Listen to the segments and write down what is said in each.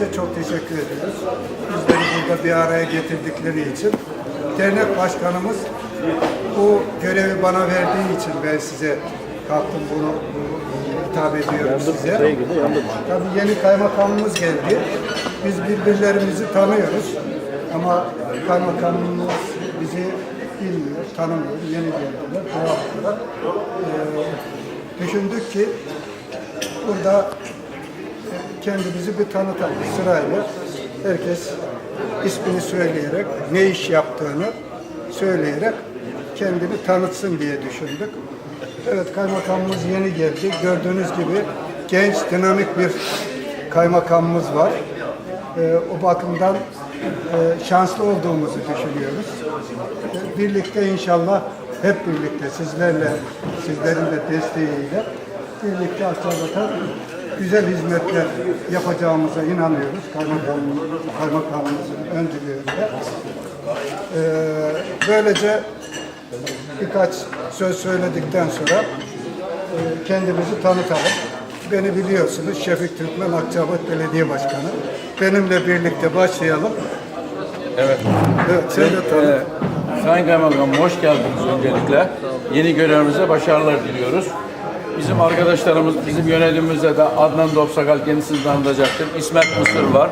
Derneğimize çok teşekkür ediyoruz. Bizleri burada bir araya getirdikleri için. Dernek başkanımız bu görevi bana verdiği için ben size kalktım bunu, bunu hitap ediyorum size. Tabii yeni kaymakamımız geldi. Biz birbirlerimizi tanıyoruz. Ama kaymakamımız bizi bilmiyor, tanımıyor. Yeni geldiler. Doğal olarak. Ee, düşündük ki burada kendimizi bir tanıtalım sırayla. Herkes ismini söyleyerek, ne iş yaptığını söyleyerek kendini tanıtsın diye düşündük. Evet kaymakamımız yeni geldi. Gördüğünüz gibi genç, dinamik bir kaymakamımız var. Ee, o bakımdan e, şanslı olduğumuzu düşünüyoruz. Ee, Birlikte inşallah hep birlikte sizlerle, sizlerin de desteğiyle birlikte Akçabat'a güzel hizmetler yapacağımıza inanıyoruz. Kaymakamımız, kaymakamımızın öncülüğünde. Ee, böylece birkaç söz söyledikten sonra e, kendimizi tanıtalım. Beni biliyorsunuz Şefik Türkmen Akçabat Belediye Başkanı. Benimle birlikte başlayalım. Evet. Evet, sen de tanı. Ee, Sayın Kaymakamım hoş geldiniz öncelikle. Yeni görevimize başarılar diliyoruz. Bizim arkadaşlarımız, bizim yönetimimizde de Adnan Dopsakal kendisini tanıtacaktır. İsmet Mısır var,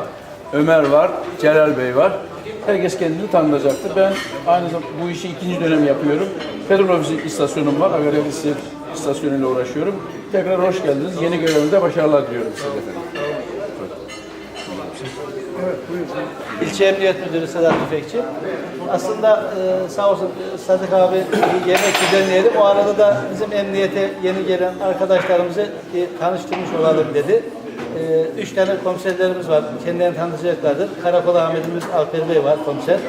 Ömer var, Celal Bey var. Herkes kendini tanıtacaktır. Ben aynı zamanda bu işi ikinci dönem yapıyorum. Petrol ofisi istasyonum var. Agaris istasyonuyla uğraşıyorum. Tekrar hoş geldiniz. Yeni görevimde başarılar diliyorum size efendim. İlçe Emniyet Müdürü Sedat Tüfekçi. Aslında e, sağ olsun e, Sadık abi yemek düzenleyelim. O arada da bizim emniyete yeni gelen arkadaşlarımızı e, tanıştırmış olalım dedi. E, üç tane komiserlerimiz var. Kendilerini tanıtacaklardır. Karakol amirimiz Alper Bey var komiser. E,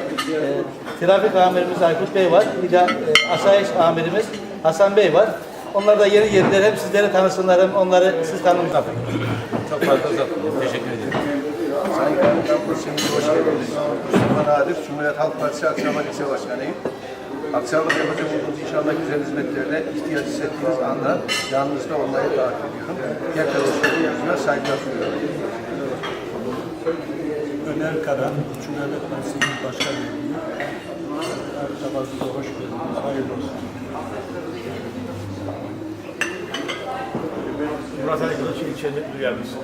trafik amirimiz Aykut Bey var. Bir de e, asayiş amirimiz Hasan Bey var. Onlar da yeni geldiler. Hem sizleri tanısınlar hem onları siz tanımış. Çok fazla uzatmayayım. Teşekkür ederim. Sayın Kaymakamımız şimdi hoş geldiniz. Mustafa Nadir, Cumhuriyet Halk Partisi Akçabat İlçe Başkanıyım. Akçabat yapacak olduğunuz inşallah güzel hizmetlerle ihtiyaç hissettiğiniz anda yanınızda olmayı davet ediyorum. Tekrar hoş geldiniz. Yüzüne saygılar sunuyorum. Öner Karan, Cumhuriyet Partisi'nin başkanıyım. Tabaklı'da hoş geldiniz. Hayırlı olsun. Murat Aykılıç ilçenin duyarlısı.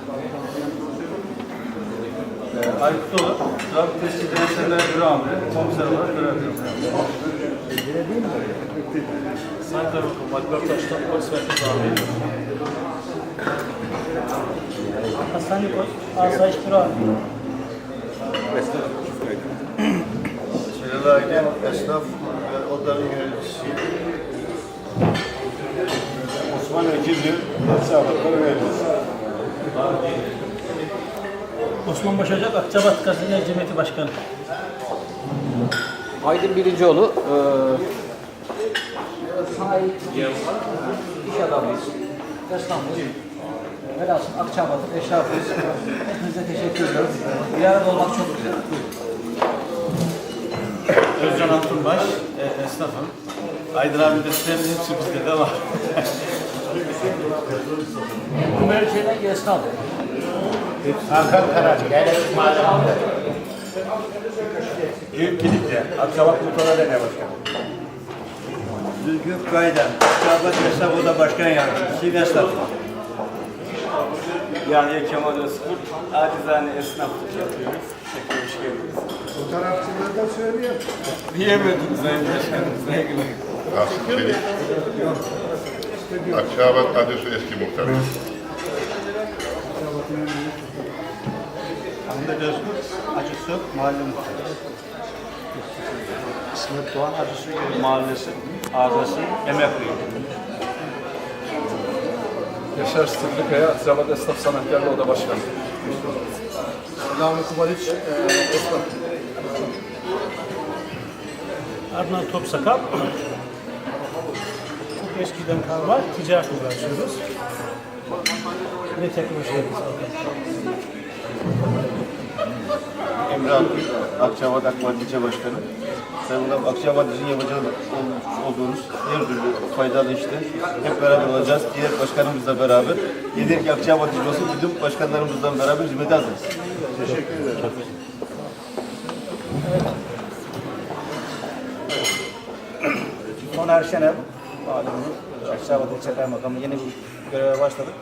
Ee, Aykut Olur, Trafik Tespit Denetimleri Büro Amiri, komiser olarak görev yapıyorum. Sayın Kaymakam, Alper Taş'tan polis merkezi amiri. Hasan Nikos, Asayiş Büro Celal Aydın, esnaf ve odanın yöneticisi. Osman Ekildi, Akçabat'ta veririz. Osman Başacak, Akçabat Gazeteciler Cemiyeti Başkanı. Aydın Birincioğlu, eee iş adamıyız, esnafız, velhasıl Akçabat'ın eşrafıyız. Hepinize teşekkür ediyorum. Bir arada olmak çok güzel. Özcan Altunbaş, e, esnafım. Aydın abi de sizlerin hepsi bizde de var. Bu merkezden esnaf. Eyüp Kilitli, Akçabat Muhtarı Derneği Başkanı. Düzgün Kaydan, Akçabat Esnaf Oda Başkan Yardımcısı, esnaf. Yani Kemal Özkurt, acizane esnaflık yapıyoruz. Tekrar hoş geldiniz. Fotoğrafçıları da söylüyor. Diyemediniz Sayın Başkanım, saygılar. Asım Çelik. Akçabat Adresu eski muhtarı. Ahmet Özgür, Acısı Mahalle Muhtarı. İsmet Doğan, Acısı Mahallesi, Ağzası, Emekli. Yaşar Sırlıkaya, Akçabat Esnaf Sanatkarlı Oda Başkanı. Lami Kubaliç, esnaf. Adnan Topsakal. Çok eskiden kalma ticaret uğraşıyoruz. Ne teknolojilerimiz var. Emre Akgül, Akçabat AK Parti İlçe Başkanı. Sayın Akçabat bizim yapacak olmuş olduğunuz her türlü faydalı işte hep beraber olacağız. Diğer başkanımızla beraber. Yeter ki Akçabat olsun bütün başkanlarımızla beraber hizmete hazırız. Teşekkür ederim. Soner Şener, malumunuz Akçabat İlçe Kaymakamı yeni bir göreve başladık.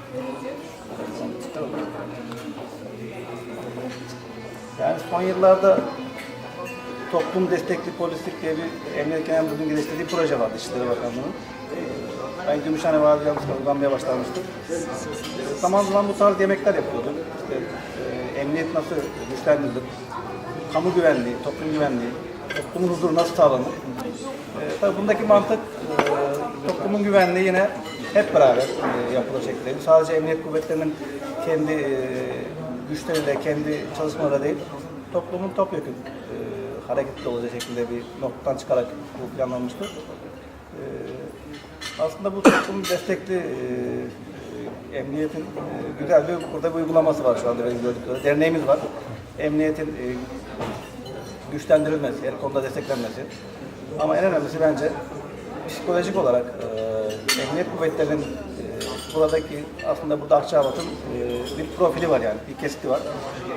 Yani son yıllarda toplum destekli polislik diye bir Emniyet Genel Müdürlüğü'nün geliştirdiği proje vardı İçişleri Bakanlığı'nın. Ben Gümüşhane Vali Yalnız uygulamaya başlamıştım. Zaman zaman bu tarz yemekler yapıyorduk. İşte e, emniyet nasıl güçlendirilir, kamu güvenliği, toplum güvenliği, toplumun huzuru nasıl sağlanır? E, tabii bundaki mantık e, toplumun güvenliği yine hep beraber e, yapılır şekilde. Sadece emniyet kuvvetlerinin kendi e, güçleriyle, kendi çalışmalarıyla değil, toplumun topyekun e, hareketli olacak şekilde bir noktadan çıkarak bu planlanmıştır. E, aslında bu toplum destekli e, e, emniyetin e, güzel bir burada bir uygulaması var şu anda benim gördüğüm. Derneğimiz var. Emniyetin e, güçlendirilmesi, her konuda desteklenmesi. Ama en önemlisi bence psikolojik olarak e, emniyet kuvvetlerinin buradaki aslında burada Akçabat'ın e, bir profili var yani, bir kesiti var.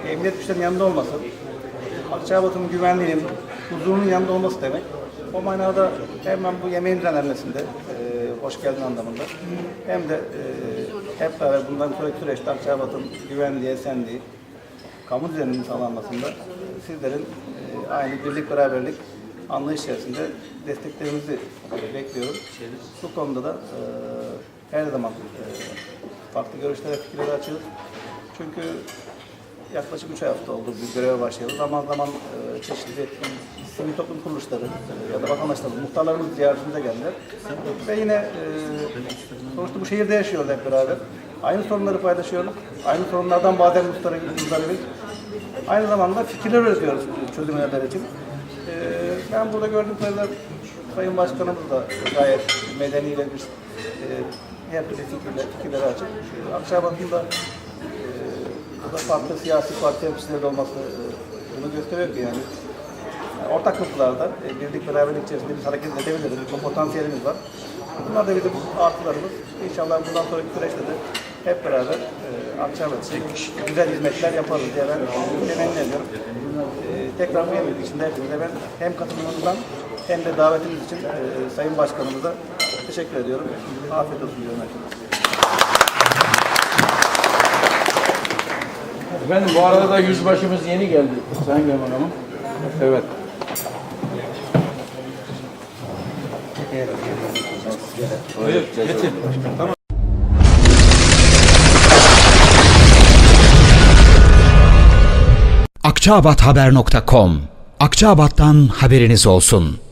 Emniyet güçlerinin yanında olması, Akçabat'ın güvenliğinin, huzurunun yanında olması demek. O manada hemen bu yemeğin düzenlenmesinde, e, hoş geldin anlamında, hem de e, hep beraber bundan sonraki süreçte Akçabat'ın güvenliği, esenliği, kamu düzeninin sağlanmasında sizlerin e, aynı birlik beraberlik anlayış içerisinde desteklerinizi e, bekliyorum. Bu konuda da e, her zaman farklı görüşlere, fikirlere açığız. Çünkü yaklaşık üç hafta oldu bir göreve başlayalı. Zaman zaman e, çeşitli sivil toplum kuruluşları e, ya da vatandaşlarımız, muhtarlarımız ziyaretimize geldiler. Ve yine e, sonuçta bu şehirde yaşıyoruz hep beraber. Aynı sorunları paylaşıyoruz. Aynı sorunlardan bazen muzdaribiz. Aynı zamanda fikirler üretiyoruz çözüm öneriler için. E, ben burada gördüğüm kadarıyla Sayın Başkanımız da gayet medeni ve bir e, her türlü fikirler, fikirlere açık. E, Akçabat'ın da burada farklı siyasi parti temsilcileri olması e, bunu gösteriyor ki yani. yani ortak noktalarda e, birlik beraberlik içerisinde biz hareket edebiliriz. Bu potansiyelimiz var. Bunlar da bizim artılarımız. İnşallah bundan sonraki süreçte de hep beraber e, Akçabat için güzel hizmetler yaparız diye ben temenni ediyorum. E, tekrar bu yemek için hepinize ben hem katılımınızdan hem de davetiniz için e, Sayın Başkanımıza teşekkür ediyorum. Afiyet olsun diyorum herkese. Efendim bu arada da yüzbaşımız yeni geldi Sayın Kaymakamım. Evet. Akçaabathaber.com Akçaabat'tan haberiniz olsun.